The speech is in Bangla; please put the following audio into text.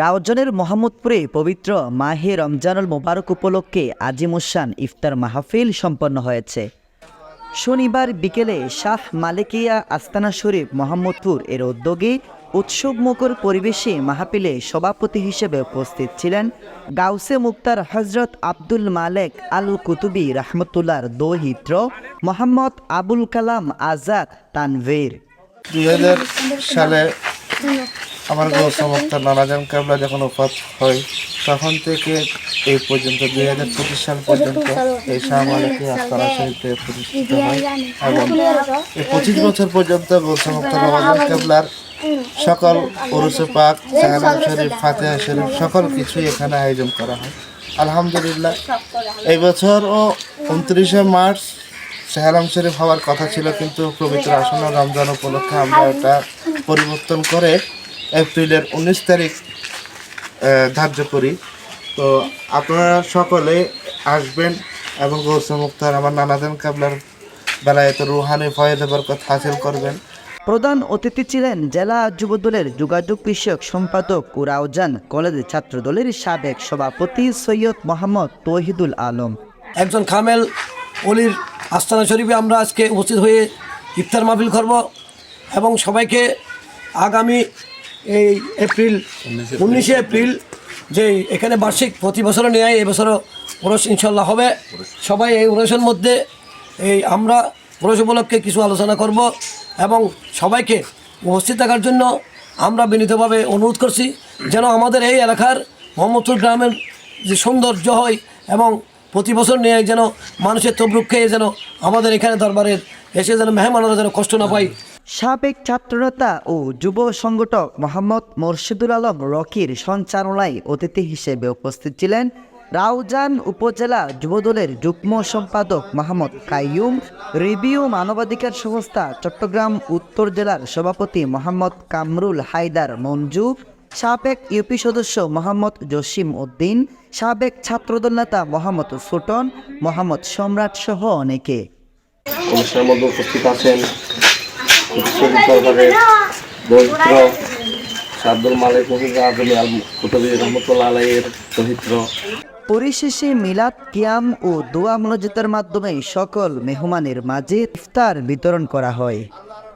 রাউজানের মোহাম্মদপুরে পবিত্র মাহে রমজানুল মোবারক উপলক্ষে আজিমুসান ইফতার মাহফিল সম্পন্ন হয়েছে। শনিবার বিকেলে শাহ মালিকিয়া আস্তানা শরীফ মোহাম্মদপুর এর উদ্যোগে উৎসবমুখর পরিবেশে মাহফিলে সভাপতি হিসেবে উপস্থিত ছিলেন গাউসে মুক্তার হজরত আব্দুল মালেক আল কুতুবি রহমতুল্লার দৌহিত্র মোহাম্মদ আবুল কালাম আজাদ তানভীর। দুই হাজার সালে আমার গৌসমক্ত নানাজান কাবলা যখন ওফাত হয় তখন থেকে এই পর্যন্ত দুই হাজার পঁচিশ সাল পর্যন্ত এই শাহ মালিকী আস্তানা শরীফে প্রতিষ্ঠিত হয়। এবং এই পঁচিশ বছর পর্যন্ত গৌসমক্ত নানাজান কাবলার সকল উরুসে পাক সাহারাম শরীফ ফাতেহা শরীফ সকল কিছুই এখানে আয়োজন করা হয়। আলহামদুলিল্লাহ এই বছর ও উনত্রিশে মার্চ শাহরাম শরীফ হওয়ার কথা ছিল কিন্তু পবিত্র আসন্ন রমজান উপলক্ষে আমরা এটা পরিবর্তন করে এপ্রিলের উনিশ তারিখ ধার্য করি। তো আপনারা সকলে আসবেন এবং গৌসা মুক্তার আমার নানাদান কাবলার বেলায় তো রুহানি ফয়েদ বরকত হাসিল করবেন। প্রধান অতিথি ছিলেন জেলা যুবদলের যোগাযোগ বিষয়ক সম্পাদক ও রাউজান কলেজ ছাত্রদলের সাবেক সভাপতি সৈয়দ মোহাম্মদ তহিদুল আলম। একজন খামেল অলির আস্তানা শরীফে আমরা আজকে উপস্থিত হয়ে ইফতার মাহফিল করব এবং সবাইকে আগামী এই এপ্রিল, উনিশে এপ্রিল যে এখানে বার্ষিক প্রতি বছর নেয় এবছরও উরস ইনশাল্লাহ হবে। সবাই এই উরসের মধ্যে এই আমরা উরস উপলক্ষে কিছু আলোচনা করব এবং সবাইকে উপস্থিত থাকার জন্য আমরা বিনীতভাবে অনুরোধ করছি যেন আমাদের এই এলাকার মোহাম্মদপুর গ্রামের যে সৌন্দর্য হয় এবং প্রতি বছর নিয়ে যেন মানুষের তবরুক খেয়ে যেন আমাদের এখানে দরবারের এসে যেন মেহমানরা যেন কষ্ট না পায়। সাবেক ছাত্রনেতা ও যুব সংগঠক মোহাম্মদ মোর্শেদুল আলম রকির সঞ্চালনায় অতিথি হিসেবে উপস্থিত ছিলেন রাউজান উপজেলা যুবদলের যুগ্ম সম্পাদক মোহাম্মদ কাইয়ুম, রিভিউ মানবাধিকার সংস্থা চট্টগ্রাম উত্তর জেলার সভাপতি মোহাম্মদ কামরুল হায়দার মঞ্জু, সাবেক ইউপি সদস্য মোহাম্মদ জসিম উদ্দিন, সাবেক ছাত্রদল নেতা মোহাম্মদ ফুটন, মোহাম্মদ সম্রাট সহ অনেকে। উপস্থিত আছেন শরীফ সাদ্দুল মালিক রহমতুল্লাহ পরিশেষে মিলাদ, কিয়াম ও দোয়া মনোজিতের মাধ্যমে সকল মেহমানের মাঝে ইফতার বিতরণ করা হয়।